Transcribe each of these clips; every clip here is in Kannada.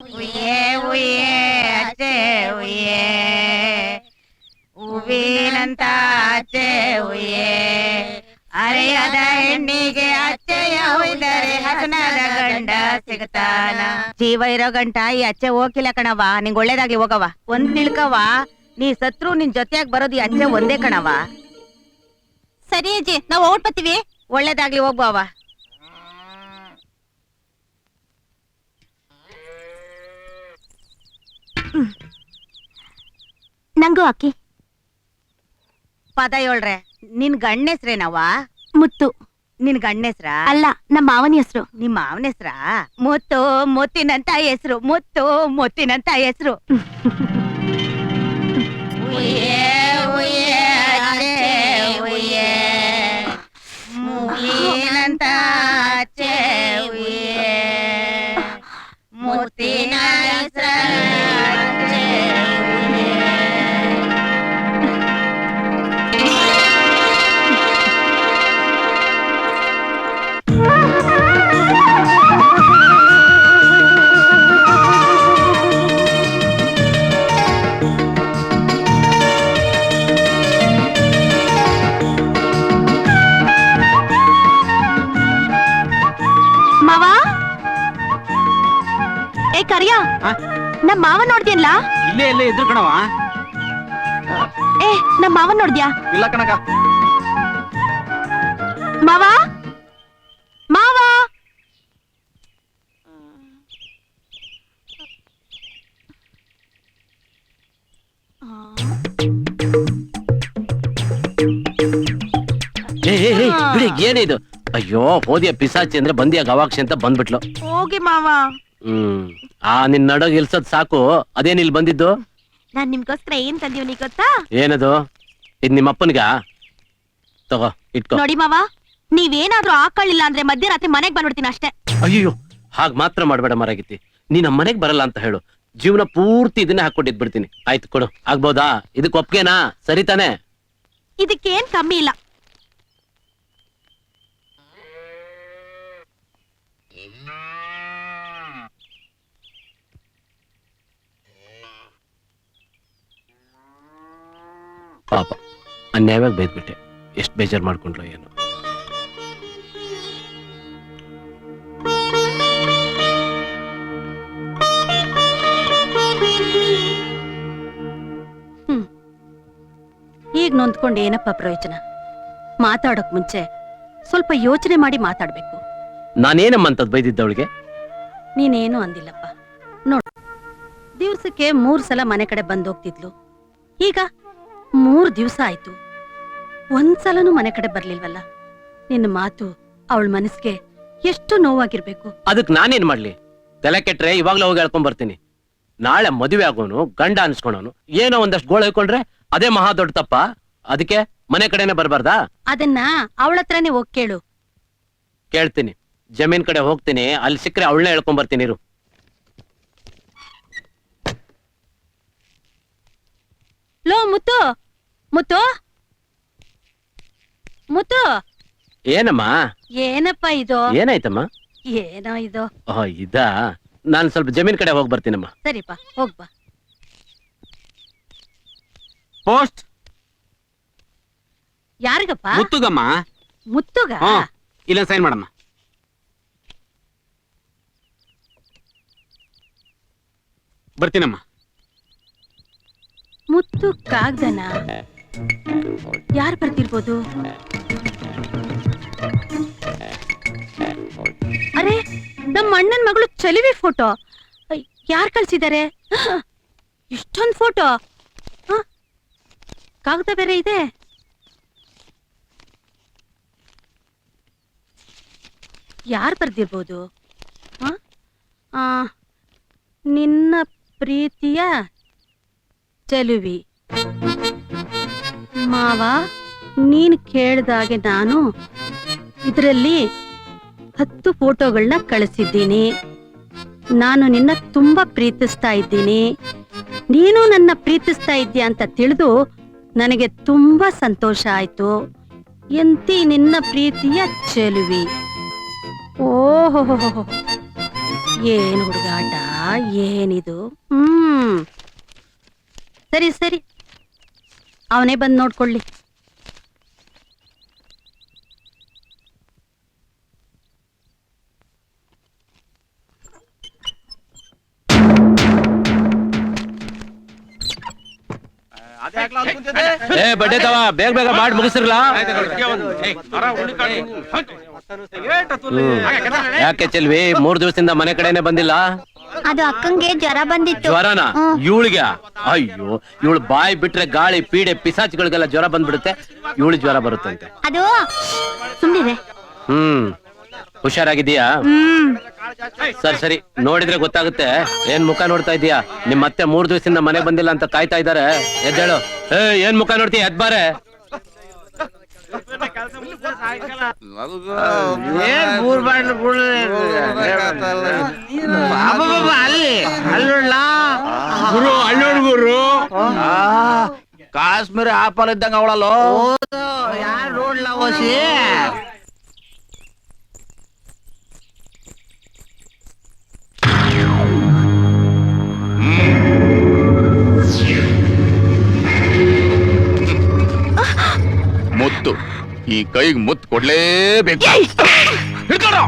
ಉಯ್ಯೇ ಉಯ್ಯೇ ಅಚ್ಚೆ ಉಯ್ಯೇ. ಹೂವಿನಂತ ಅಚ್ಚೆ ಉಯ್ಯೇ. ಅರೆಯದ ಹೆಣ್ಣಿಗೆ ಅಚ್ಚೆಯ ಹೋಯ್ದರೆ ಹಸನದ ಗಂಡ ಸಿಗ್ತಾನ ಜೀವ ಇರೋ ಗಂಟ ಈ ಅಚ್ಚೆ ಹೋಗಿಲ್ಲ ಕಣವ ನಿಂಗ್ ಒಳ್ಳೇದಾಗ್ಲಿ ಹೋಗವ ಒಂದ್ ತಿಳ್ಕವ ನೀ ಸತ್ರು ನಿನ್ ಜೊತೆಯಾಗಿ ಬರೋದು ಈ ಅಚ್ಚೆ ಒಂದೇ ಕಣವ ಸರಿ ಅಜ್ಜಿ ನಾವು ಓಟ್ ಬತ್ತೀವಿ ಒಳ್ಳೇದಾಗ್ಲಿ ಹೋಗ್ಬವ ನಂಗೂ ಅಕ್ಕಿ. ಪದ ಹೇಳ್ರೆ ನಿನ್ ಗಂಡ್ನೆಸ್ರೇನವ ಮುತ್ತು. ನಿನ್ ಗಂಡ್ನೆಸ್ರಾ? ಅಲ್ಲ ನಮ್ಮ ಮಾವನ ಹೆಸರು. ನಿಮ್ಮ ಮಾವನ ಹೆಸ್ರಾ? ಮುತ್ತು ಮುತ್ತಿನಂತ ಹೆಸರು ಮುತ್ತು ಮುತ್ತಿನಂತ ಹೆಸರು. ಮುತ್ತಿನಂತ ನಮ್ ಮಾವ ನೋಡ್ದಿಲ್ಲ ಇಲ್ಲೇ ಇಲ್ಲೇ ಇದ್ರು ಕಣವ ಏ ನಮ್ ಮಾವ ನೋಡ್ದ್ಯಾ? ಇಲ್ಲ ಕಣಕ ಮಾವ? ಮಾವ? ಏ ಏ, ಏ, ಬಿಡಿ ಏನಿದು? ಅಯ್ಯೋ ಹೋದಿಯ ಪಿಸಾಚಿ ಅಂದ್ರೆ ಬಂದಿಯ ಗವಾಕ್ಷಿ ಅಂತ ಬಂದ್ಬಿಟ್ಲು. ಹೋಗಿ ಮಾವ. ಹ್ಮ್. ಆ ನಿನ್ ನಡಗ್ ಇಲ್ಸದ್ ಸಾಕು. ಅದೇನ್ ಇಲ್ಲಿ ಬಂದಿದ್ದು? ನಾನ್ ನಿಮ್ಗೋಸ್ಕರ ಏನ್ ತಂದೀವ್ನಿ ಗೊತ್ತಾ? ಏನದು? ಇದ್ ನಿಮ್ಮ ಅಪ್ಪನ್ಗ? ತಗೋ ಇಟ್ಕೋ. ನೋಡಿ ಮಾವ ನೀವೇನಾದ್ರೂ ಹಾಕೊಳ್ಳಿಲ್ಲ ಅಂದ್ರೆ ಮಧ್ಯರಾತ್ರಿ ಮನೆಗ್ ಬಂದ್ಬಿಡ್ತೀನಿ ಅಷ್ಟೇ. ಅಯ್ಯೋ ಹಾಗ್ ಮಾತ್ರ ಮಾಡ್ಬೇಡ ಮರಾಗಿತ್ತಿ. ನೀ ನಮ್ಮ ಮನೆಗ್ ಬರಲ್ಲ ಅಂತ ಹೇಳು. ಜೀವನ ಪೂರ್ತಿ ಇದನ್ನೇ ಹಾಕೊಂಡಿದ್ ಬಿಡ್ತೀನಿ ಆಯ್ತು ಕೊಡು. ಆಗ್ಬೋದಾ? ಇದಕ್ ಒಪ್ಗೆನಾ? ಸರಿ ತಾನೆ? ಇದಕ್ಕೇನ್ ಕಮ್ಮಿ ಇಲ್ಲ. ಪಾಪ ಅನ್ಯಾಯವಾಗಿ ಬೈದ್ಬಿಟ್ಟೆ. ಎಷ್ಟು ಬೇಜಾರ್ ಮಾಡ್ಕೊಂಡ್ರು ಏನು. ಈಗ ನೊಂದ್ಕೊಂಡು ಏನಪ್ಪ ಪ್ರಯೋಜನ? ಮಾತಾಡೋಕ್ ಮುಂಚೆ ಸ್ವಲ್ಪ ಯೋಚನೆ ಮಾಡಿ ಮಾತಾಡ್ಬೇಕು. ನಾನೇನಮ್ಮಂತದ್ ಬೈದಿದ್ದವಳಿಗೆ? ನೀನೇನು ಅಂದಿಲ್ಲಪ್ಪ. ನೋಡು ದಿವ್ಸಕ್ಕೆ ಮೂರ್ ಸಲ ಮನೆ ಕಡೆ ಬಂದೋಗ್ತಿದ್ಲು. ಈಗ ಮೂರ್ ದಿವಸ ಆಯ್ತು. ಒಂದ್ಸಲನೂ ಮನೆ ಕಡೆ ಬರ್ಲಿಲ್ವಲ್ಲ? ನಿನ್ನ ಮಾತು ಅವಳ ಮನಸ್ಗೆ ಎಷ್ಟು ನೋವಾಗಿರ್ಬೇಕು? ಅದಕ್ ನಾನೇನ್ ಮಾಡ್ಲಿ? ತಲೆ ಕೆಟ್ರೆ ಇವಾಗ್ಲೇ ಹೋಗಿ ಹೇಳ್ಕೊಂಡ್ ಬರ್ತೀನಿ. ನಾಳೆ ಮದುವೆ ಆಗೋನು ಗಂಡ ಅನ್ಸ್ಕೊಳೋನು ಏನೋ ಒಂದಷ್ಟು ಗೋಳ ಹೇಳ್ಕೊಂಡ್ರೆ ಅದೇ ಮಹಾ ದೊಡ್ಡ ತಪ್ಪ. ಅದಕ್ಕೆ ಮನೆ ಕಡೆನೆ ಬರ್ಬಾರ್ದಾ? ಅದನ್ನ ಅವಳ ಹತ್ರನೇ ಹೋಗ್ ಕೇಳು. ಕೇಳ್ತೀನಿ. ಜಮೀನ್ ಕಡೆ ಹೋಗ್ತೀನಿ ಅಲ್ಲಿ ಸಿಕ್ಕರೆ ಅವಳನ್ನೇ ಹೇಳ್ಕೊಂಡ್ ಬರ್ತೀನಿ ಇರು. ಲೋ ಮುತ್ತು. ಮುತ್ತು. ಮುತ್ತು. ಏನಮ್ಮ? ಏನಪ್ಪ ಇದು? ಏನಾಯ್ತಮ್ಮ? ಏನೋ ಇದು. ಓಹ್ ಇದಾ? ನಾನ್ ಸ್ವಲ್ಪ ಜಮೀನ್ ಕಡೆ ಹೋಗಿ ಬರ್ತೀನಮ್ಮ. ಸರಿಪ್ಪ ಹೋಗ್ಬಾ ಪೋಸ್ಟ್. ಯಾರಿಗಪ್ಪ? ಮುತ್ತುಗಮ್ಮ. ಮುತ್ತುಗ? ಹಾ ಇಲ್ಲ ಸೈನ್ ಮಾಡಮ್ಮ. ಬರ್ತೀನಮ್ಮ. ಮುತ್ತು ಕಾಗ್ದನ. ಯಾರು ಬರ್ತಿರ್ಬೋದು ಅರೆ ನಮ್ಮ ಅಣ್ಣನ ಮಗಳು ಚಲಿವೆ ಫೋಟೋ. ಯಾರು ಕಳ್ಸಿದ್ದಾರೆ ಇಷ್ಟೊಂದು ಫೋಟೋ. ಕಾಗದ ಬೇರೆ ಇದೆ. ಯಾರು ಬರ್ದಿರ್ಬೋದು? ನಿನ್ನ ಪ್ರೀತಿಯ ಚೆಲುವಿ. ಮಾವ, ನೀನ್ ಕೇಳ್ದಾಗೆ ನಾನು ಇದರಲ್ಲಿ ಹತ್ತು ಫೋಟೋಗಳನ್ನ ಕಳಿಸಿದ್ದೀನಿ. ನಾನು ನಿನ್ನ ತುಂಬಾ ಪ್ರೀತಿಸ್ತಾ ಇದ್ದೀನಿ. ನೀನು ನನ್ನ ಪ್ರೀತಿಸ್ತಾ ಇದ್ದೀಯ ಅಂತ ತಿಳಿದು ನನಗೆ ತುಂಬಾ ಸಂತೋಷ ಆಯ್ತು. ಎಂತಿ ನಿನ್ನ ಪ್ರೀತಿಯ ಚೆಲುವಿ. ಓಹೋ ಏನು ಹುಡುಗಾಟ ಏನಿದು? ಹ್ಮ್. ಸರಿ ಸರಿ. ಅವನೇ ಬಂದು ನೋಡ್ಕೊಳ್ಳಿ. ಏ ಬಡ್ಡೆ ತವ ಬೇಗ ಬೇಗ ಮಾಡಿ ಮುಗಿಸಿರ್ಲ? ಯಾಕೆ ಚೆಲ್ವಿ ಮೂರ್ ದಿವಸದಿಂದ ಮನೆ ಕಡೆನೆ ಬಂದಿಲ್ಲ? ಅದು ಅಕ್ಕಂಗೆ ಜ್ವರ ಬಂದಿತ್ತು. ಜ್ವರನ? ಇವಳಿಗೆ? ಅಯ್ಯೋ ಇವಳು ಬಾಯಿ ಬಿಟ್ರೆ ಗಾಳಿ ಪೀಡೆ ಪಿಸಾಚಿಗಳಿಗೆಲ್ಲ ಜ್ವರ ಬಂದ್ಬಿಡುತ್ತೆ. ಇವಳು ಜ್ವರ ಬರುತ್ತಂತೆ. ಅದು ಸುಮ್ಮನೆ ಹ್ಮ್. ಹುಷಾರಾಗಿದ್ದೀಯಾ? ಹ್ಮ್. ಸರಿ ಸರಿ. ನೋಡಿದ್ರೆ ಗೊತ್ತಾಗುತ್ತೆ. ಏನ್ ಮುಖ ನೋಡ್ತಾ ಇದೀಯಾ ನಿಮ್ ಮತ್ತೆ ಮೂರ್ ದಿವಸದಿಂದ ಮನೆ ಬಂದಿಲ್ಲ ಅಂತ ಕಾಯ್ತಾ ಇದಾರೆ ಎದ್ದೇಳು. ಏ ಏನ್ ಮುಖ ನೋಡ್ತೀಯ? ಎದ್ಬಾರೆ. ಮೂರ್ ಬಾಟ್ಲು ಅಲ್ಲಿ ಅಲ್ಲುಳ್ಳ ಗುರು ಅಳ್ಳೋಡ್ ಗುರು ಕಾಶ್ಮೀರ ಆಪಲ್ ಇದ್ದಂಗ ಅವಳಲ್ಲೋ? ಯಾರು ನೋಡ್ಲ ಓಸಿ ಈ ಕೈಗೆ ಮುತ್ತು ಕೊಡ್ಲೇಬೇಕು ಹಿಡ್ಕೊಡು.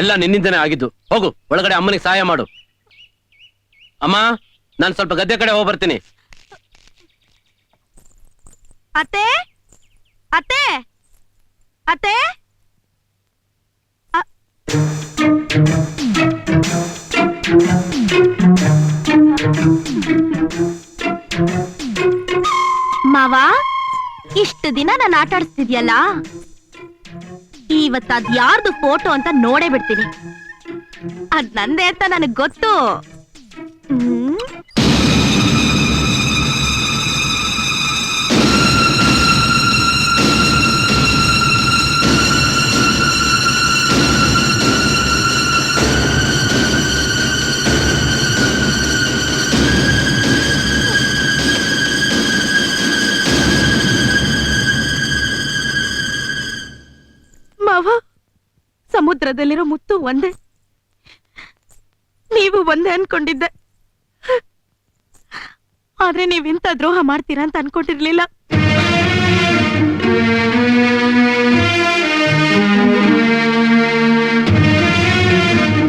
ಎಲ್ಲ ನಿನ್ನಿಂದನೇ ಆಗಿದ್ದು. ಹೋಗು, ಒಳಗಡೆ ಅಮ್ಮನಿಗೆ ಸಹಾಯ ಮಾಡು. ಅಮ್ಮ, ನಾನು ಸ್ವಲ್ಪ ಗದ್ದೆ ಕಡೆ ಹೋಗಿ ಬರ್ತೀನಿ ಅತ್ತೆ? ಅತ್ತೆ? ಮಾವ, ಇಷ್ಟು ದಿನ ನಾನು ಆಟ ಆಡಿಸ್ತಿದ್ಯಲ್ಲ ಇವತ್ತು ಅದ್ ಯಾರ್ದು ಫೋಟೋ ಅಂತ ನೋಡೇ ಬಿಡ್ತೀನಿ. ಅದ್ ನಂದೇ ಅಂತ ನನಗ್ ಗೊತ್ತು. ಹ್ಮ್? ಸಮುದ್ರದಲ್ಲಿರೋ ಮುತ್ತು ಒಂದೇ. ನೀವು ಒಂದೇ ಅನ್ಕೊಂಡಿದ್ದೆ. ಆದ್ರೆ ನೀವಿಂತ ದ್ರೋಹ ಮಾಡ್ತೀರಾ ಅಂತ ಅನ್ಕೊಂಡಿರ್ಲಿಲ್ಲ.